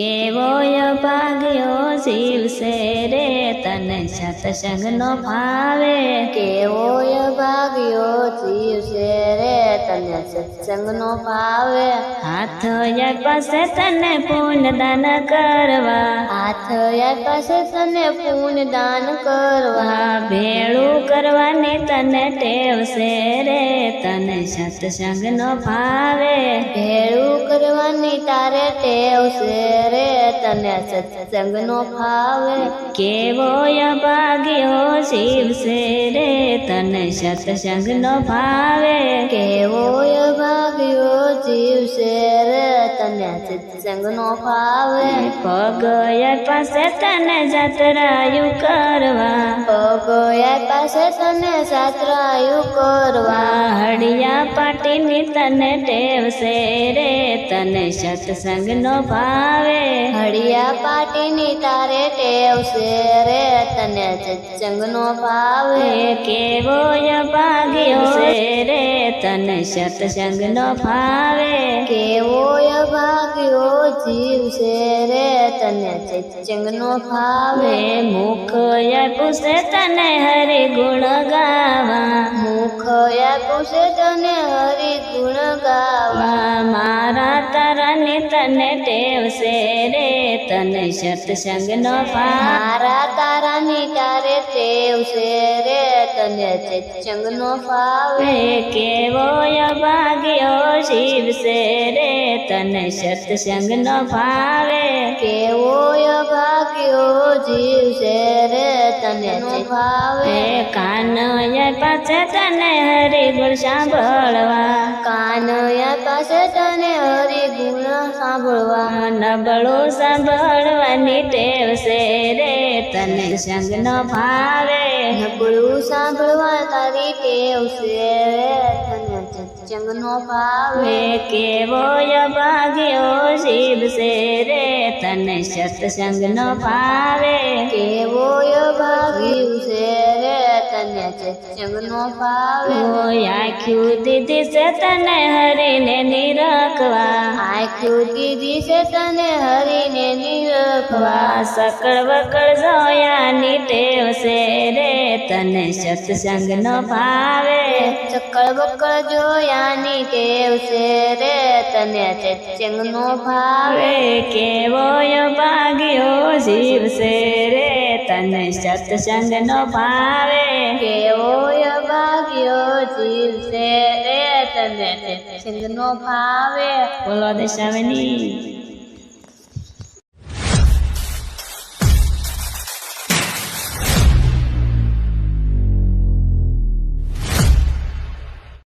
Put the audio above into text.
કેવોય ભાગ્યો જીવશે રે તને સત્સંગનો ભાવે કેવોય ભાગ્યો જીવશે રે તને સત્સંગનો ભાવે. હાથ પાસે તને પૂન દાન કરવા. હાથ પાસે તને પૂન દાન કરવા ભેળું કરવાની તને ટેવશે રે તને સત્સંગનો ભાવે. ભેળું કરવાની તારે ટેવ છે રે તને સત્સંગનો ભાવે. કેવોય ભાગ્યો શિવશે રે તને સત્સંગનો ભાવે કેવો ભાગ્યો જીવ શેર તને સત્સંગનો ભાવે. પગય પાસે તને જાત્રાયું કરવા ભગોયા પાસે તને સાતરાયું કરવા. હડિયા પાટીની તને ટેવશે રે તને સત્સંગનો ભાવે. હળિયા પાટીની તારે ટેવ છે રે તને સત્સંગનો ભાવે. કેવો ભાગ્યો છે રે તને સત્સંગનો ભાવે. કેવોય ભાગ્યો જીવશે રે તને સત્સંગનો ભાવે મુખ પૂછે તને હરે ગુણ ગાવા. મુખ પૂછે તને હરે ગુણ ગાવા. મારા તારાની તને ટેવશે રે તને સત્સંગનો ભાવ મારા તારાની તારે ટેવ છે રે તને સત્સંગનો ફાવે કેવો અભાગ્યો શિવ છે રે તને સત્સંગનો ભાવે. અભાગ્યો જીવ છે રે તને ભાવે. કાન પાસે તને હરિ ગુણ સાંભળવા સાંભળવા નબળું સાંભળવાની ટેવ છે રે, તને સંગનો ભાવે. નબળું સાંભળવા તારી ટેવ છે તને સત્સંગ નો ભાવે. કેવો ભાગ્યો શિવશે રે, તને સત્સંગનો ભાવે. કેવોય ભાગ્યું છે રે, તને આખ્યું દીધી છે તને હરીને નિરખવા. આખ્યું છે તને હરીને નિરખવા સકળ વકળ જોયાની ટેવ છે રે તને સત્સંગનો ભાવે ચક્કળ બક્કળ જોયાની ટેવ છે રે તને સત્સંગનો ભાવે કેવો ભાગ્યો છે રે તને સત્સંગનો ભાવે કેવોય જીવશે રે તને સત્સંગનો ભાવે બોલો દશાવની